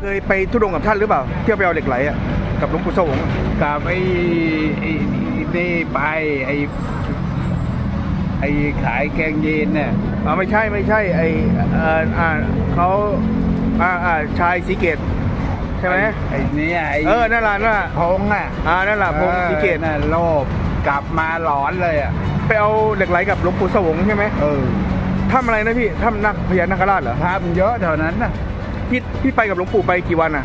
เคยไปทุดงกับท่านหรือเปล่าเที่ยวไปเอาเหล็กไหลอะกับหลวงปู่สวงอะกับไอ้ไอ้นี่ไปไอ้ไอ้ขายแกงเย็นเนี่ยอ๋อไม่ใช่ไม่ใช่ไอเอ่ออ่าเขาอ่าอ่าชายสีเกตใช่ไหมไอ้เนี่ยไอ้เออนั่นแหละนั่นแหละพงอะอ่านั่นแหละพงสีเกตออน่ะโลภกลับมาหลอนเลยอะไปเอาเหล็กไหลกับหลวงปู่สวงใช่ไหมเออถ้ำอะไรนะพี่ถ้ำนักพญานาคราชเหรอทำเยอะเท่านั้นนะ พี่พี่ไปกับหลวงปู่ไปกี่วันอะ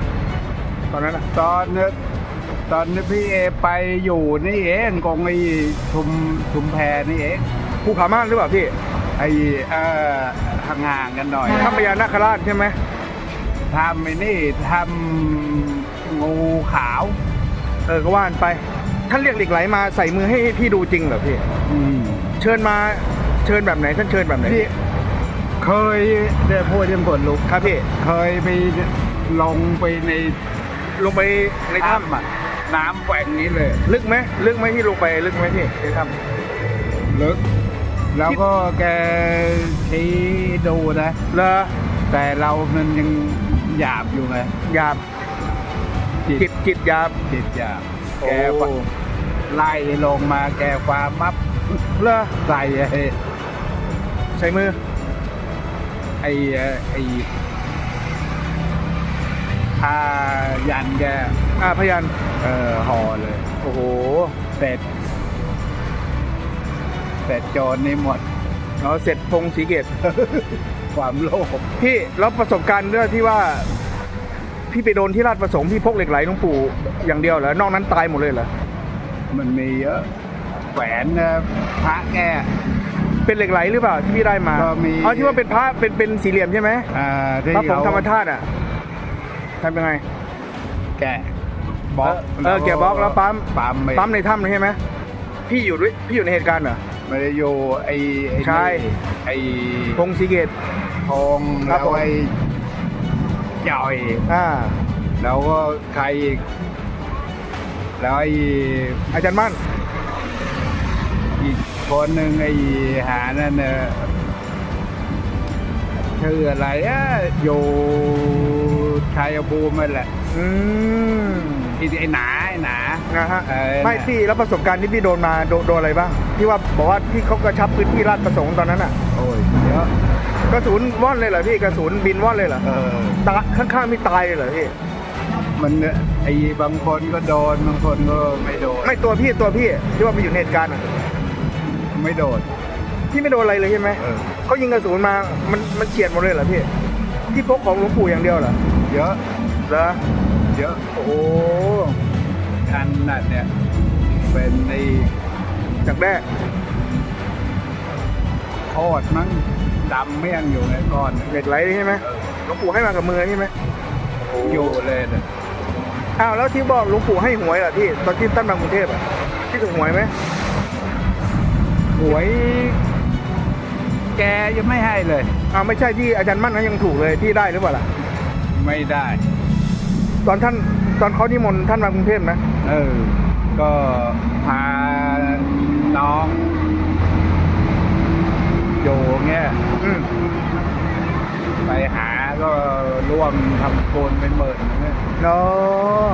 ตอนนั้นอะ ตอนนึกตอนนี้พี่เอไปอยู่นี่เองกงไอ้ชุมชุมแพนี่เองภูผาม่านหรือเปล่าพี่ไอ้เออห่างๆกันหน่อยถ้ำพญานาคราชใช่ไหมทำไอ้นี่ทำงูขาว เออก็ว่านไป ท่านเรียกเหล็กไหลมาใส่มือให้พี่ดูจริงเหรอพี่อืม เชิญมาเชิญแบบไหนท่านเชิญแบบไหนพี่ เคยได้พูดยังกดลุก ครับพี่ เคยไปลงไปในลงไปในถ้ำอะ น้ำแหว่งนี้เลย ลึกไหมลึกไหมที่ลงไปลึกไหมพี่ในถ้ลึก แล้วก็แกชี้ดูนะำเลอแต่เรามันยังหยาบอยู่ไงหยาบจิตจิตหยาบจิตหยาบโอ้แกไล่ลงมาแกความมับเลอใส่ไอ้ใส่มือ ไอ้ไอ้ผ้ายันแกอ่าพยัน เออห่อเลย โอ้โห เสร็จ เสร็จจรนี่หมดเราเสร็จพงศรีเกตความโลภพี่แล้วประสบการณ์เรื่องที่ว่า พี่ไปโดนที่ราชประสงค์พี่พกเหล็กไหลหลวงปู่อย่างเดียวเหรอนอกนั้นตายหมดเลยเหรอมันมีเยอะแหวนนะพระแก เป็นเหล็กไหลหรือเปล่าที่พี่ได้มาก็มีอ๋อที่ว่าเป็นพระเป็นเป็นสี่เหลี่ยมใช่ไหมอ่าที่พระผงเขาธรรมธาตุอะทำยังไงแกะบล็อกเออแกะบล็อกแล้วปั๊มปั๊มไปปั๊มในถ้ำเลยใช่ไหมพี่อยู่ด้วยพี่อยู่ในเหตุการณ์เหรอ ไม่ได้อยู่ไอ้ไอ้ใช่นี่ไอ้พงศรีเกต ทองครัแล้บวผม ไอ้จ่อย อ่า แล้วก็ใครอีกแล้วไอ้อาจารย์มั่นอีก คนหนึ่งไอ้หานั่นเนอะชื่ออะไรอะอยู่ชัยภูมินั่นแหละอืมไอ้ไอ้หนาไอ้หนา นะฮะเออ ไม่น่ะพี่แล้วประสบการณ์ที่พี่โดนมาโดนโดนอะไรบ้างที่ว่าบอกว่าพี่เขากระชับพื้นที่ราชประสงค์ตอนนั้นอะโอ้ยเยอะกระสุนว่อนเลยเหรอพี่กระสุนบินว่อนเลยเหรอเออ ตาข้างๆพี่ตายเลยเหรอพี่มันเนี่ยไอ้บางคนก็โดนบางคนก็ไม่โดนไม่ตัวพี่ตัวพี่ที่ว่าไปอยู่ในเหตุการณ์อะ ไม่โดนพี่ไม่โดนอะไรเลยใช่ไหมเออ เขายิงกระสุนมา มันมันเฉียดหมดเลยเหรอพี่พี่พกของหลวงปู่อย่างเดียวเหรอเยอะ เหรอเยอะโอ้โหอันนั้นเนี่ยเป็นไอ้จากแด้โคตรมั้งดำเมี่ยงอยู่ในก้อนเนี่ยเหล็กไหลใช่ไหมหลวงปู่ให้มากับมือใช่ไหมอยู่เลยเนี่ยอ้าวแล้วที่บอกหลวงปู่ให้หวยเหรอพี่ตอนที่ตั้งมากรุงเทพอะที่ถูกหวยไหม หวย แกยังไม่ให้เลยอ้าวไม่ใช่ที่อาจารย์มั่นเขายังถูกเลยพี่ได้หรือเปล่าล่ะไม่ได้ ตอนท่านตอนเขานิมนต์ท่านมากรุงเทพนะเออ ก็พาน้องอยู่เงี้ยอืมไปหาก็ร่วมทำโกนเป็นหมื่นเนี่ยเนาะ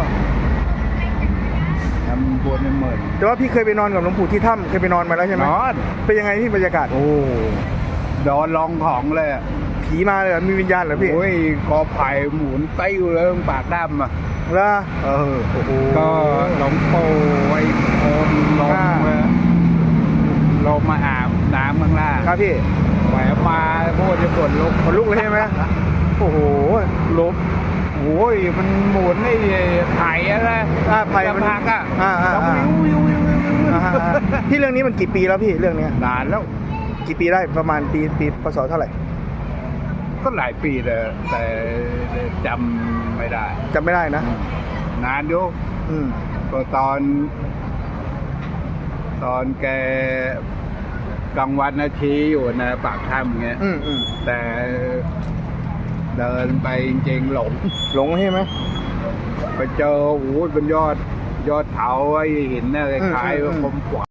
ทำโกนเป็นหมื่นแต่ว่าพี่เคยไปนอนกับหลวงปู่ที่ถ้ำเคยไปนอนมาแล้วใช่ไหมนอนเป็นยังไงพี่บรรยากาศโอ้โดนลองของเลยอะผีมาเลยเหรอมีวิญญาณเหรอพี่โอ้ยกอไผ่หมุนติ้วเลยตรงปากดำอะแล้วเออโอ้โหก็หลวงปู่ไอ้โคนลงอ่ามาลงมาอาบน้ำข้างล่างครับพี่แหวปลาพูดจะปวดลุกขนลุกเลยใช่ไหมโอ้โหลุก โอ้ยมันหมุนไอ้ไผ่อะไรอ่าไผ่มันพักอะอ่าอ่าแล้วอ่าวิววิววิววิววิวอ่าฮะอ่าพี่เรื่องนี้มันกี่ปีแล้วพี่เรื่องเนี้ยนานแล้วกี่ปีได้ประมาณปีปีพศเท่าไหร่ ก็หลายปีเลยแต่จำไม่ได้จำไม่ได้นะนานอยู่อืมก็ตอน ตอนแกกลางวันนาทีอยู่นะปากถ้ำเงี้ยอืมอืมแต่ เดินไปจริงๆหลงหลงใช่ไหม ไปเจอโอ้โหเป็นยอดยอดเขาไอ้หินน่ะคล้ายอืมอืมๆคมขวา